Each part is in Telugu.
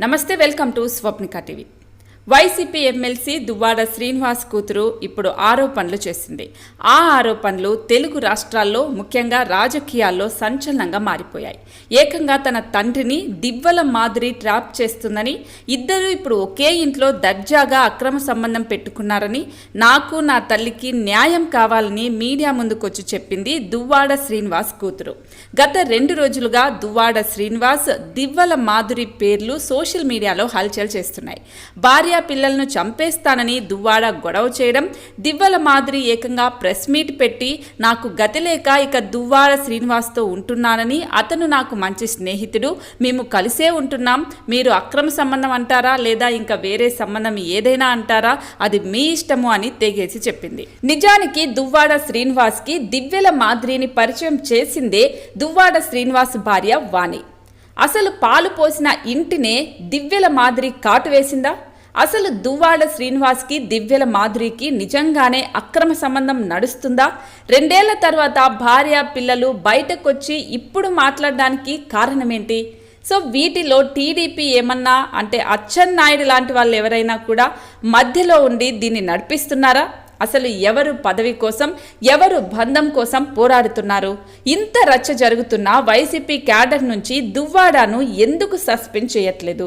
నమస్తే welcome to Swapnika TV. YCP MLC Duvvada Srinivas కూతురు ఇప్పుడు ఆరోపణలు చేసింది. ఆ ఆరోపణలు తెలుగు రాష్ట్రాల్లో ముఖ్యంగా రాజకీయాల్లో సంచలనంగా మారిపోయాయి. ఏకంగా తన తండ్రిని దివ్వల మాదిరి ట్రాప్ చేస్తుందని ఇద్దరు ఇప్పుడు ఒకే ఇంట్లో దర్జాగా అక్రమ సంబంధం పెట్టుకున్నారని నాకు నా తల్లికి న్యాయం కావాలని మీడియా ముందుకొచ్చి చెప్పింది దువ్వాడ శ్రీనివాస్ కూతురు. గత రెండు రోజులుగా దువ్వాడ శ్రీనివాస్ దివ్వల మాధురి పేర్లు సోషల్ మీడియాలో హల్చల్ చేస్తున్నాయి. భార్య పిల్లలను చంపేస్తానని దువ్వాడ గొడవ చేయడం దివ్వల మాదిరి ఏకంగా ప్రెస్ మీట్ పెట్టి నాకు గతి లేక ఇక దువ్వాడ శ్రీనివాస్తో ఉంటున్నానని అతను నాకు మంచి స్నేహితుడు మేము కలిసే ఉంటున్నాం మీరు అక్రమ సంబంధం అంటారా లేదా ఇంకా వేరే సంబంధం ఏదైనా అంటారా అది మీ ఇష్టము అని తెగేసి చెప్పింది. నిజానికి దువ్వాడ శ్రీనివాస్కి దివ్యల మాదిరిని పరిచయం చేసిందే దువ్వాడ శ్రీనివాస్ భార్య వాణి. అసలు పాలు పోసిన ఇంటినే దివ్యల మాదిరి కాటు వేసిందా? అసలు దువ్వాడ శ్రీనివాస్కి దివ్యల మాధురికి నిజంగానే అక్రమ సంబంధం నడుస్తుందా? రెండేళ్ళ తర్వాత భార్య పిల్లలు బయటకొచ్చి ఇప్పుడు మాట్లాడడానికి కారణమేంటి? సో వీటిలో టీడీపీ ఏమన్నా అంటే అచ్చెన్నాయుడు లాంటి వాళ్ళు ఎవరైనా కూడా మధ్యలో ఉండి దీన్ని నడిపిస్తున్నారా? అసలు ఎవరు పదవి కోసం ఎవరు బంధం కోసం పోరాడుతున్నారు? ఇంత రచ్చ జరుగుతున్న వైసీపీ క్యాడర్ నుంచి దువ్వాడను ఎందుకు సస్పెండ్ చేయట్లేదు?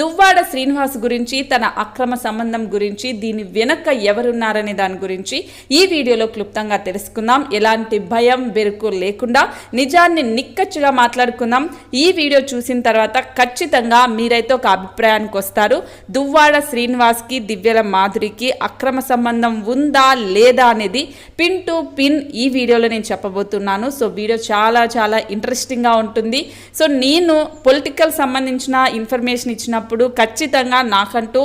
దువ్వాడ శ్రీనివాస్ గురించి తన అక్రమ సంబంధం గురించి దీని వెనక ఎవరున్నారనే దాని గురించి ఈ వీడియోలో క్లుప్తంగా తెలుసుకుందాం. ఎలాంటి భయం బెరుకు లేకుండా నిజాన్ని నిక్కచ్చుగా మాట్లాడుకుందాం. ఈ వీడియో చూసిన తర్వాత ఖచ్చితంగా మీరైతే ఒక అభిప్రాయానికి వస్తారు. దువ్వాడ శ్రీనివాస్కి దివ్యల మాధురికి అక్రమ సంబంధం ఉంది? లేదా అనేది పిన్ టు పిన్ ఈ వీడియోలో నేను చెప్పబోతున్నాను. సో వీడియో చాలా చాలా ఇంట్రెస్టింగ్గా ఉంటుంది. సో నేను పొలిటికల్ సంబంధించిన ఇన్ఫర్మేషన్ ఇచ్చినప్పుడు ఖచ్చితంగా నాకంటూ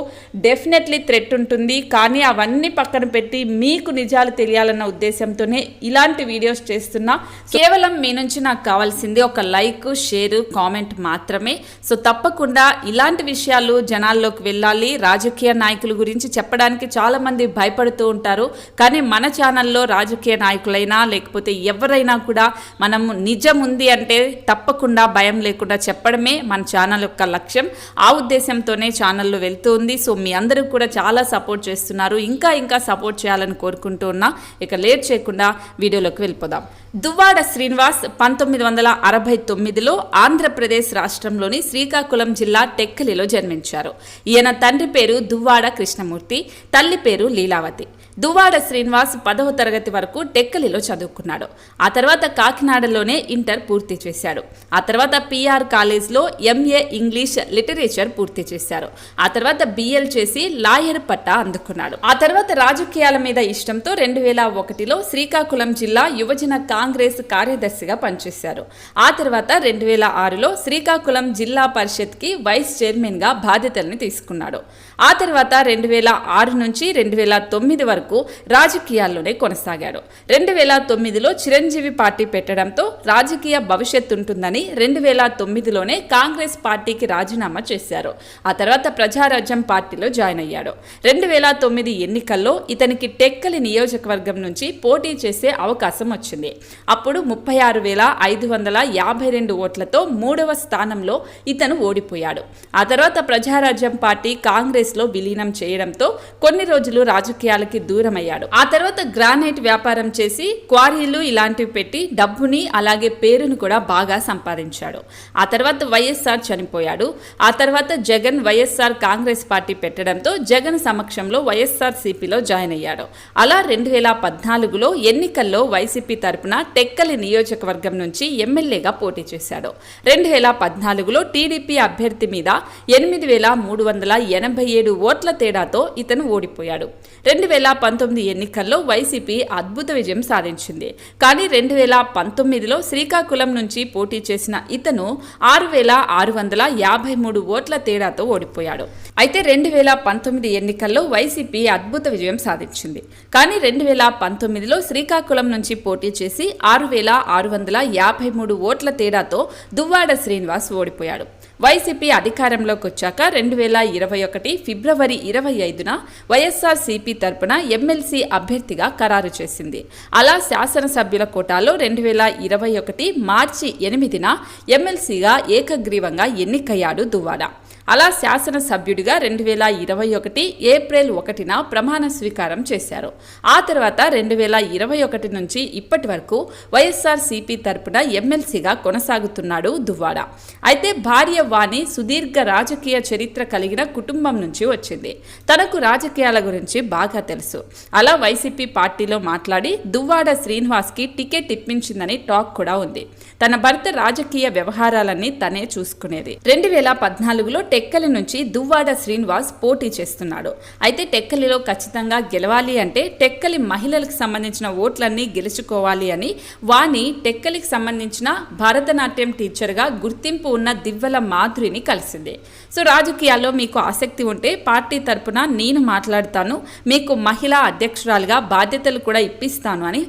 డెఫినెట్లీ థ్రెట్ ఉంటుంది. కానీ అవన్నీ పక్కన పెట్టి మీకు నిజాలు తెలియాలన్న ఉద్దేశంతోనే ఇలాంటి వీడియోస్ చేస్తున్నా. కేవలం మీ నుంచి నాకు కావాల్సింది ఒక లైక్ షేర్ కామెంట్ మాత్రమే. సో తప్పకుండా ఇలాంటి విషయాలు జనాల్లోకి వెళ్ళాలి. రాజకీయ నాయకుల గురించి చెప్పడానికి చాలామంది భయపడుతూ ఉంటారు. కానీ మన ఛానల్లో రాజకీయ నాయకులైనా లేకపోతే ఎవరైనా కూడా మనం నిజం ఉంది అంటే తప్పకుండా భయం లేకుండా చెప్పడమే మన ఛానల్ యొక్క లక్ష్యం. ఆ ఉద్దేశంతోనే ఛానల్లో వెళ్తూ ఉంది. సో మీ అందరూ కూడా చాలా సపోర్ట్ చేస్తున్నారు. ఇంకా ఇంకా సపోర్ట్ చేయాలని కోరుకుంటూ ఉన్నా ఇక లేట్ చేయకుండా వీడియోలోకి వెళ్ళిపోదాం. దువ్వాడ శ్రీనివాస్ పంతొమ్మిది వందల అరవై తొమ్మిదిలో ఆంధ్రప్రదేశ్ రాష్ట్రంలోని శ్రీకాకుళం జిల్లా టెక్కలిలో జన్మించారు. ఈయన తండ్రి పేరు దువ్వాడ కృష్ణమూర్తి తల్లి పేరు లీలావతి. దువ్వాడ శ్రీనివాస్ పదవ తరగతి వరకు టెక్కలిలో చదువుకున్నాడు. ఆ తర్వాత కాకినాడలోనే ఇంటర్ పూర్తి చేశాడు. ఆ తర్వాత పిఆర్ కాలేజ్లో ఎంఏ ఇంగ్లీష్ లిటరేచర్ పూర్తి చేశారు. ఆ తర్వాత బిఎల్ చేసి లాయర్ పట్టా అందుకున్నాడు. ఆ తర్వాత రాజకీయాల మీద ఇష్టంతో రెండు వేల ఒకటిలో శ్రీకాకుళం జిల్లా యువజన కాంగ్రెస్ కార్యదర్శిగా పనిచేశారు. ఆ తర్వాత రెండు వేల ఆరులో శ్రీకాకుళం జిల్లా పరిషత్కి వైస్ చైర్మన్గా బాధ్యతల్ని తీసుకున్నాడు. ఆ తర్వాత రెండు వేల ఆరు నుంచి రెండు వేల తొమ్మిది వరకు రాజకీయాల్లోనే కొనసాగాడు. రెండు వేల తొమ్మిదిలో చిరంజీవి పార్టీ పెట్టడంతో రాజకీయ భవిష్యత్తు ఉంటుందని రెండు వేల తొమ్మిదిలోనే కాంగ్రెస్ పార్టీకి రాజీనామా చేశారు. ఆ తర్వాత ప్రజారాజ్యం పార్టీలో జాయిన్ అయ్యాడు. రెండు వేల తొమ్మిది ఎన్నికల్లో ఇతనికి టెక్కలి నియోజకవర్గం నుంచి పోటీ చేసే అవకాశం వచ్చింది. అప్పుడు ముప్పై ఆరు వేల ఐదు వందల యాభై రెండు ఓట్లతో మూడవ స్థానంలో ఇతను ఓడిపోయాడు. ఆ తర్వాత ప్రజారాజ్యం పార్టీ కాంగ్రెస్లో విలీనం చేయడంతో కొన్ని రోజులు రాజకీయాలకి దూరం దూరమయ్యాడు. ఆ తర్వాత గ్రానైట్ వ్యాపారం చేసి క్వారీలు ఇలాంటివి పెట్టి డబ్బుని అలాగే పేరును కూడా బాగా సంపాదించాడు. ఆ తర్వాత వైఎస్ఆర్ చనిపోయాడు. ఆ తర్వాత జగన్ వైఎస్ఆర్ కాంగ్రెస్ పార్టీ పెట్టడంతో జగన్ సమక్షంలో వైఎస్ఆర్ సిపిలో జాయిన్ అయ్యాడు. అలా రెండు వేల పద్నాలుగులో ఎన్నికల్లో వైసీపీ తరపున టెక్కలి నియోజకవర్గం నుంచి ఎమ్మెల్యేగా పోటీ చేశాడు. రెండు వేల పద్నాలుగులో టీడీపీ అభ్యర్థి మీద ఎనిమిది వేల మూడు వందల ఎనభై ఏడు ఓట్ల తేడాతో ఇతను ఓడిపోయాడు. రెండు వేల పంతొమ్మిది ఎన్నికల్లో వైసీపీ అద్భుత విజయం సాధించింది. కానీ రెండు వేల పంతొమ్మిదిలో శ్రీకాకుళం నుంచి పోటీ చేసిన ఇతను ఆరు వేల ఆరు వందల యాభై మూడు ఓట్ల తేడాతో ఓడిపోయాడు. అయితే రెండు వేల పంతొమ్మిది ఎన్నికల్లో వైసీపీ అద్భుత విజయం సాధించింది. కానీ రెండు వేల పంతొమ్మిదిలో శ్రీకాకుళం నుంచి పోటీ చేసి ఆరు వేల ఆరు వందల యాభై మూడు ఓట్ల తేడాతో దువ్వాడ శ్రీనివాస్ ఓడిపోయాడు. వైసీపీ అధికారంలోకి వచ్చాక రెండు వేల ఇరవై ఒకటి ఫిబ్రవరి ఇరవై ఐదున వైఎస్ఆర్సీపీ తరపున ఎమ్మెల్సీ అభ్యర్థిగా ఖరారు చేసింది. అలా శాసనసభ్యుల కోటాలో రెండు వేల ఇరవై ఒకటి మార్చి ఎనిమిదిన ఎమ్మెల్సీగా ఏకగ్రీవంగా ఎన్నికయ్యాడు దువ్వాడ. అలా శాసనసభ్యుడిగా రెండు వేల ఇరవై ఒకటి ఏప్రిల్ ఒకటిన ప్రమాణ స్వీకారం చేశారు. ఆ తర్వాత రెండు వేల ఇరవై ఒకటి నుంచి ఇప్పటి వరకు వైఎస్ఆర్ సిపి తరపున ఎమ్మెల్సీగా కొనసాగుతున్నాడు దువ్వాడ. అయితే భార్య వాణి సుదీర్ఘ రాజకీయ చరిత్ర కలిగిన కుటుంబం నుంచి వచ్చింది. తనకు రాజకీయాల గురించి బాగా తెలుసు. అలా వైసీపీ పార్టీలో మాట్లాడి దువ్వాడ శ్రీనివాస్కి టికెట్ ఇప్పించిందని టాక్ కూడా ఉంది. తన భర్త రాజకీయ వ్యవహారాలన్నీ తనే చూసుకునేది. రెండు వేల పద్నాలుగులో టెక్కలి నుంచి దువ్వాడ శ్రీనివాస్ పోటీ చేస్తున్నాడు. అయితే టెక్కలిలో ఖచ్చితంగా గెలవాలి అంటే టెక్కలి మహిళలకు సంబంధించిన ఓట్లన్నీ గెలుచుకోవాలి అని వాణి టెక్కలికి సంబంధించిన భరతనాట్యం టీచర్గా గుర్తింపు ఉన్న దివ్వల మాధురిని కలిసింది. సో రాజకీయాల్లో మీకు ఆసక్తి ఉంటే పార్టీ తరపున నేను మాట్లాడతాను మీకు మహిళా అధ్యక్షురాలుగా బాధ్యతలు కూడా ఇప్పిస్తాను అని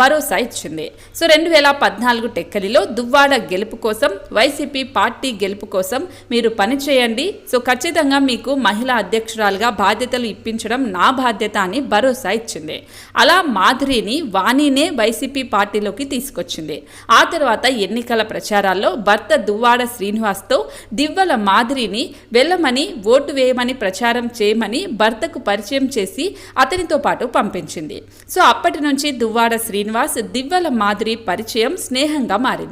భరోసా ఇచ్చింది. సో రెండు వేల పద్నాలుగు టెక్కలిలో దువ్వాడ గెలుపు కోసం వైసీపీ పార్టీ గెలుపు కోసం మీరు పని చేయండి. సో ఖచ్చితంగా మీకు మహిళా అధ్యక్షురాలుగా బాధ్యతలు ఇప్పించడం నా బాధ్యత అని భరోసా ఇచ్చింది. అలా మాధురిని వాణినే వైసీపీ పార్టీలోకి తీసుకొచ్చింది. ఆ తర్వాత ఎన్నికల ప్రచారాల్లో భర్త దువ్వాడ శ్రీనివాస్తో దివ్వల మాధురిని వెళ్ళమని ఓటు వేయమని ప్రచారం చేయమని భర్తకు పరిచయం చేసి అతనితో పాటు పంపించింది. సో అప్పటి నుంచి దువ్వాడ శ్రీనివాస్ దివ్వల మాధురి పరిచయం స్నేహంగా మారింది.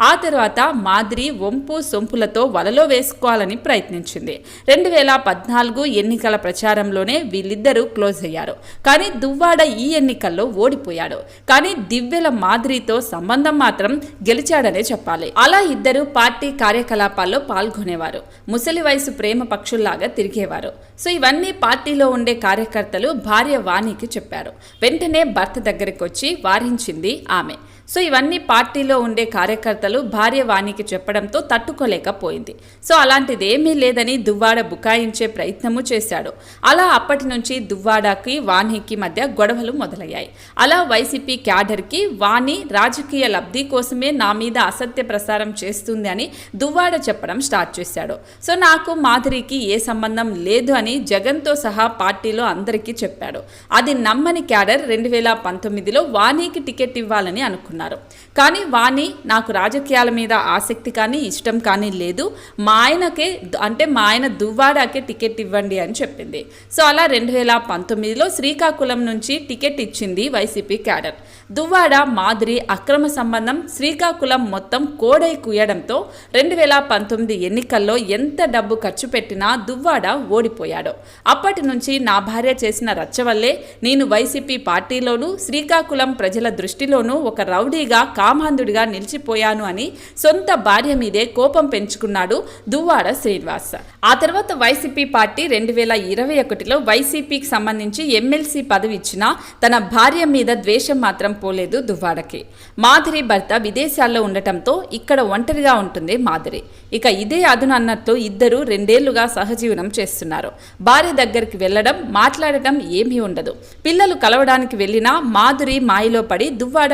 ఆ తర్వాత మాధురి వంపు సొంపులతో వలలో వేసుకోవాలని ప్రయత్నించింది. రెండు వేల పద్నాలుగు ఎన్నికల ప్రచారంలోనే వీళ్ళిద్దరూ క్లోజ్ అయ్యారు. కానీ దువ్వాడ ఈ ఎన్నికల్లో ఓడిపోయాడు. కానీ దివ్యల మాధురితో సంబంధం మాత్రం గెలిచాడనే చెప్పాలి. అలా ఇద్దరు పార్టీ కార్యకలాపాల్లో పాల్గొనేవారు. ముసలి వయసు ప్రేమ పక్షుల్లాగా తిరిగేవారు. సో ఇవన్నీ పార్టీలో ఉండే కార్యకర్తలు భార్య వాణికి చెప్పారు. వెంటనే భర్త దగ్గరికి వచ్చి వారించింది ఆమె. సో ఇవన్నీ పార్టీలో ఉండే కార్యకర్తలు భార్య వాణికి చెప్పడంతో తట్టుకోలేకపోయింది. సో అలాంటిది ఏమీ లేదని దువ్వాడ బుకాయించే ప్రయత్నము చేశాడు. అలా అప్పటి నుంచి దువ్వాడకి వాణికి మధ్య గొడవలు మొదలయ్యాయి. అలా వైసీపీ క్యాడర్కి వాణి రాజకీయ లబ్ధి కోసమే నా మీద అసత్య ప్రసారం చేస్తుంది అని దువ్వాడ చెప్పడం స్టార్ట్ చేశాడు. సో నాకు మాధురికి ఏ సంబంధం లేదు అని జగన్తో సహా పార్టీలో అందరికీ చెప్పాడు. అది నమ్మని క్యాడర్ రెండు వేల పంతొమ్మిదిలో వాణికి టికెట్ ఇవ్వాలని అనుకున్నారు కానీ వాణి నాకు రాజకీయాల మీద ఆసక్తి కానీ ఇష్టం కానీ లేదు. మా ఆయనకే అంటే మా ఆయన దువ్వాడాకే టికెట్ ఇవ్వండి అని చెప్పింది. సో అలా రెండు వేల పంతొమ్మిదిలో శ్రీకాకుళం నుంచి టికెట్ ఇచ్చింది వైసీపీ క్యాడర్. దువ్వాడ మాదిరి అక్రమ సంబంధం శ్రీకాకుళం మొత్తం కోడై కుయ్యడంతో రెండు వేల పంతొమ్మిది ఎన్నికల్లో ఎంత డబ్బు ఖర్చు పెట్టినా దువ్వాడ ఓడిపోయాడు. అప్పటి నుంచి నా భార్య చేసిన రచ్చ వల్లే నేను వైసీపీ పార్టీలోనూ శ్రీకాకుళం ప్రజల దృష్టిలోనూ ఒక రౌడీగా కామాంధుడిగా నిలిచిపోయాను అని సొంత భార్య మీదే కోపం పెంచుకున్నాడు దువ్వాడ శ్రీనివాస్. ఆ తర్వాత వైసీపీ పార్టీ రెండు వేల ఇరవై ఒకటిలో వైసీపీకి సంబంధించి ఎమ్మెల్సీ పదవి ఇచ్చినా తన భార్య మీద ద్వేషం మాత్రం పోలేదు దువ్వాడకి. మాధురి భర్త విదేశాల్లో ఉండటంతో ఇక్కడ ఒంటరిగా ఉంటుంది మాధురి. ఇక ఇదే అదును అన్నట్లు ఇద్దరు రెండేళ్ళుగా సహజీవనం చేస్తున్నారు. భార్య దగ్గరికి వెళ్ళడం మాట్లాడటం ఏమీ ఉండదు. పిల్లలు కలవడానికి వెళ్ళినా మాధురి మాయలో పడి దువ్వాడ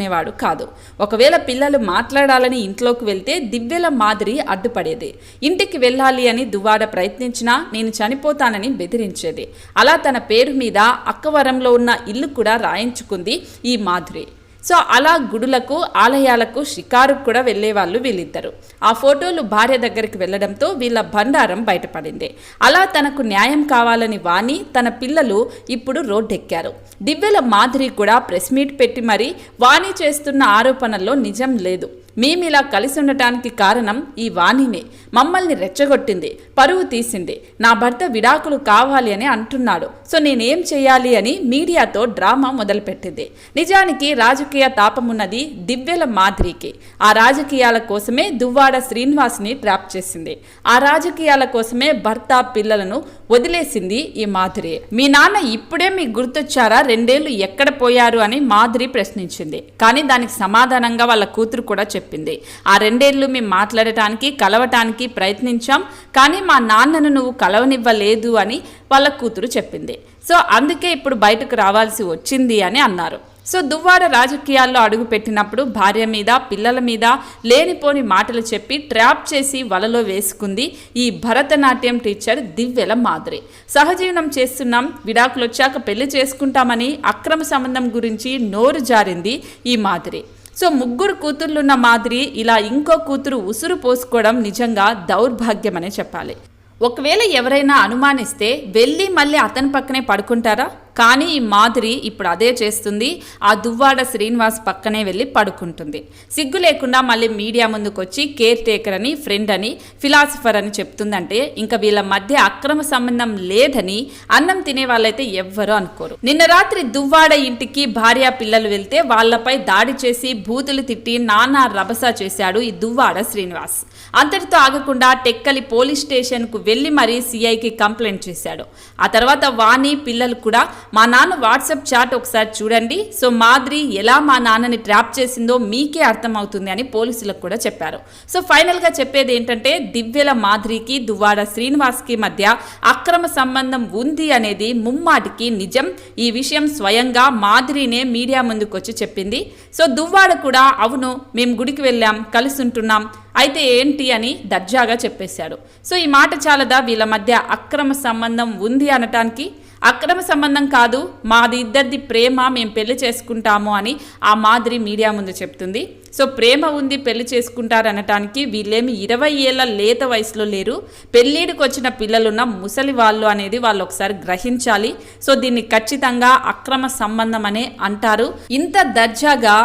పట్టించుకునేవాడు కాదు. ఒకవేళ పిల్లలు మాట్లాడాలని ఇంట్లోకి వెళ్తే దివ్యల మాదిరి అడ్డుపడేది. ఇంటికి వెళ్ళాలి అని దువ్వాడ ప్రయత్నించినా నేను చనిపోతానని బెదిరించేది. అలా తన పేరు మీద అక్కవరంలో ఉన్న ఇల్లు కూడా రాయించుకుంది ఈ మాధురి సో అలా గుడులకు ఆలయాలకు షికారుకు కూడా వెళ్ళేవాళ్ళు వీళ్ళిద్దరు. ఆ ఫోటోలు భార్య దగ్గరికి వెళ్ళడంతో వీళ్ళ బండారం బయటపడింది. అలా తనకు న్యాయం కావాలని వాణి తన పిల్లలు ఇప్పుడు రోడ్డెక్కారు. దివ్యల మాధురి కూడా ప్రెస్ మీట్ పెట్టి మరీ వాణి చేస్తున్న ఆరోపణల్లో నిజం లేదు. మేమిలా కలిసి ఉండటానికి కారణం ఈ వాణినే. మమ్మల్ని రెచ్చగొట్టింది పరువు తీసింది. నా భర్త విడాకులు కావాలి అని అంటున్నాడు. సో నేనేం చేయాలి అని మీడియాతో డ్రామా మొదలుపెట్టింది. నిజానికి రాజకీయ తాపమున్నది దివ్యల మాదిరికి. ఆ రాజకీయాల కోసమే దువ్వాడ శ్రీనివాస్ని ట్రాప్ చేసింది. ఆ రాజకీయాల కోసమే భర్త పిల్లలను వదిలేసింది ఈ మాధురి మీ నాన్న ఇప్పుడే మీకు గుర్తొచ్చారా? రెండేళ్ళు ఎక్కడ పోయారు? అని మాధురి ప్రశ్నించింది. కానీ దానికి సమాధానంగా వాళ్ళ కూతురు కూడా చెప్పింది. ఆ రెండేళ్ళు మేము మాట్లాడటానికి కలవటానికి ప్రయత్నించాం. కానీ మా నాన్నను నువ్వు కలవనివ్వలేదు అని వాళ్ళ కూతురు చెప్పింది. సో అందుకే ఇప్పుడు బయటకు రావాల్సి వచ్చింది అని అన్నారు. సో దువ్వాడ రాజకీయాల్లో అడుగుపెట్టినప్పుడు భార్య మీద పిల్లల మీద లేనిపోని మాటలు చెప్పి ట్రాప్ చేసి వలలో వేసుకుంది ఈ భరతనాట్యం టీచర్ దివ్యల మాదిరి. సహజీవనం చేస్తున్నాం విడాకులు వచ్చాక పెళ్ళి చేసుకుంటామని అక్రమ సంబంధం గురించి నోరు జారింది ఈ మాదిరి. సో ముగ్గురు కూతుర్లున్న మాదిరి ఇలా ఇంకో కూతురు ఉసురు పోసుకోవడం నిజంగా దౌర్భాగ్యమనే చెప్పాలి. ఒకవేళ ఎవరైనా అనుమానిస్తే వెళ్ళి మళ్ళీ అతని పక్కనే పడుకుంటారా? కానీ ఈ మాధురి ఇప్పుడు అదే చేస్తుంది. ఆ దువ్వాడ శ్రీనివాస్ పక్కనే వెళ్ళి పడుకుంటుంది. సిగ్గు లేకుండా మళ్ళీ మీడియా ముందుకు వచ్చి కేర్ టేకర్ అని ఫ్రెండ్ అని ఫిలాసఫర్ అని చెప్తుందంటే ఇంకా వీళ్ళ మధ్య అక్రమ సంబంధం లేదని అన్నం తినే వాళ్ళైతే ఎవ్వరూ అనుకోరు. నిన్న రాత్రి దువ్వాడ ఇంటికి భార్య పిల్లలు వెళ్తే వాళ్ళపై దాడి చేసి బూతులు తిట్టి నానా రభస చేశాడు ఈ దువ్వాడ శ్రీనివాస్. అంతటితో ఆగకుండా టెక్కలి పోలీస్ స్టేషన్కు వెళ్ళి మరీ సీఐకి కంప్లైంట్ చేశాడు. ఆ తర్వాత వాణి పిల్లలు కూడా మా నాన్న వాట్సాప్ చాట్ ఒకసారి చూడండి. సో మాద్రి ఎలా మా నాన్నని ట్రాప్ చేసిందో మీకే అర్థమవుతుంది అని పోలీసులకు కూడా చెప్పారు. సో ఫైనల్గా చెప్పేది ఏంటంటే దివ్యల మాద్రికి దువ్వాడ శ్రీనివాస్కి మధ్య అక్రమ సంబంధం ఉంది అనేది ముమ్మాటికి నిజం. ఈ విషయం స్వయంగా మాదిరినే మీడియా ముందుకు వచ్చి చెప్పింది. సో దువ్వాడ కూడా అవును మేము గుడికి వెళ్ళాం కలిసి ఉంటున్నాం అయితే ఏంటి అని దర్జాగా చెప్పేశాడు. సో ఈ మాట చాలదా? వీళ్ళ మధ్య అక్రమ సంబంధం ఉంది అనటానికి? అక్రమ సంబంధం కాదు మాది ఇద్దరిది ప్రేమ మేము పెళ్ళి చేసుకుంటాము అని ఆ మాదిరి మీడియా ముందు చెప్తుంది. సో ప్రేమ ఉంది పెళ్ళి చేసుకుంటారు అనటానికి వీళ్ళేమి ఇరవై ఏళ్ళ లేత వయసులో లేరు. పెళ్ళిడికి వచ్చిన పిల్లలున్న ముసలి వాళ్ళు అనేది వాళ్ళు ఒకసారి గ్రహించాలి. సో దీన్ని ఖచ్చితంగా అక్రమ సంబంధం అనే అంటారు. ఇంత దర్జాగా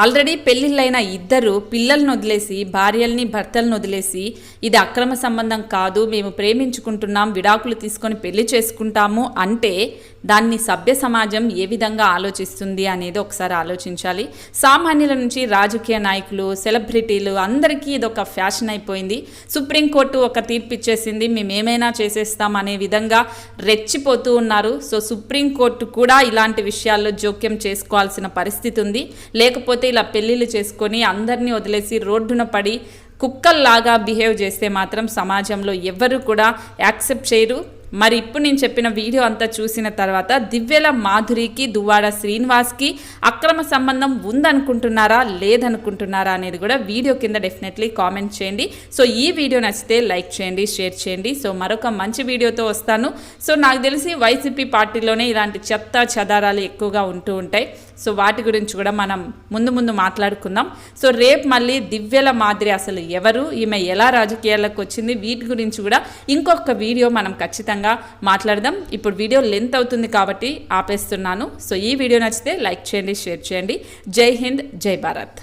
ఆల్రెడీ పెళ్ళిళ్ళైన ఇద్దరు పిల్లల్ని వదిలేసి భార్యల్ని భర్తలను వదిలేసి ఇది అక్రమ సంబంధం కాదు మేము ప్రేమించుకుంటున్నాం విడాకులు తీసుకొని పెళ్ళి చేసుకుంటాము అంటే దాన్ని సభ్య సమాజం ఏ విధంగా ఆలోచిస్తుంది అనేది ఒకసారి ఆలోచించాలి. సామాన్యుల నుంచి రాజకీయ నాయకులు సెలబ్రిటీలు అందరికీ ఇది ఒక ఫ్యాషన్ అయిపోయింది. సుప్రీంకోర్టు ఒక తీర్పు ఇచ్చేసింది మేము ఏమైనా చేసేస్తాం అనే విధంగా రెచ్చిపోతూ ఉన్నారు. సో సుప్రీంకోర్టు కూడా ఇలాంటి విషయాల్లో జోక్యం చేసుకోవాల్సిన పరిస్థితి ఉంది. లేకపోతే ఇలా పెళ్ళిళ్ళు చేసుకొని అందరినీ వదిలేసి రోడ్డున పడి కుక్కల్లాగా బిహేవ్ చేస్తే మాత్రం సమాజంలో ఎవరు కూడా యాక్సెప్ట్ చేయరు. మరి ఇప్పుడు నేను చెప్పిన వీడియో అంతా చూసిన తర్వాత దివ్యల మాధురికి దువ్వాడ శ్రీనివాస్కి అక్రమ సంబంధం ఉందనుకుంటున్నారా లేదనుకుంటున్నారా అనేది కూడా వీడియో కింద డెఫినెట్లీ కామెంట్ చేయండి. సో ఈ వీడియో నచ్చితే లైక్ చేయండి షేర్ చేయండి. సో మరొక మంచి వీడియోతో వస్తాను. సో నాకు తెలిసి వైసీపీ పార్టీలోనే ఇలాంటి చెత్త చదారాలు ఎక్కువగా ఉంటూ ఉంటాయి. సో వాటి గురించి కూడా మనం ముందు ముందు మాట్లాడుకుందాం. సో రేపు మళ్ళీ దివ్యల మాదిరి అసలు ఎవరు? ఈమె ఎలా రాజకీయాలకు వచ్చింది? వీటి గురించి కూడా ఇంకొక వీడియో మనం ఖచ్చితంగా మాట్లాడదాం. ఇప్పుడు వీడియో లెంత్ అవుతుంది కాబట్టి ఆపేస్తున్నాను. సో ఈ వీడియో నచ్చితే లైక్ చేయండి షేర్ చేయండి. జై హింద్ జై భారత్.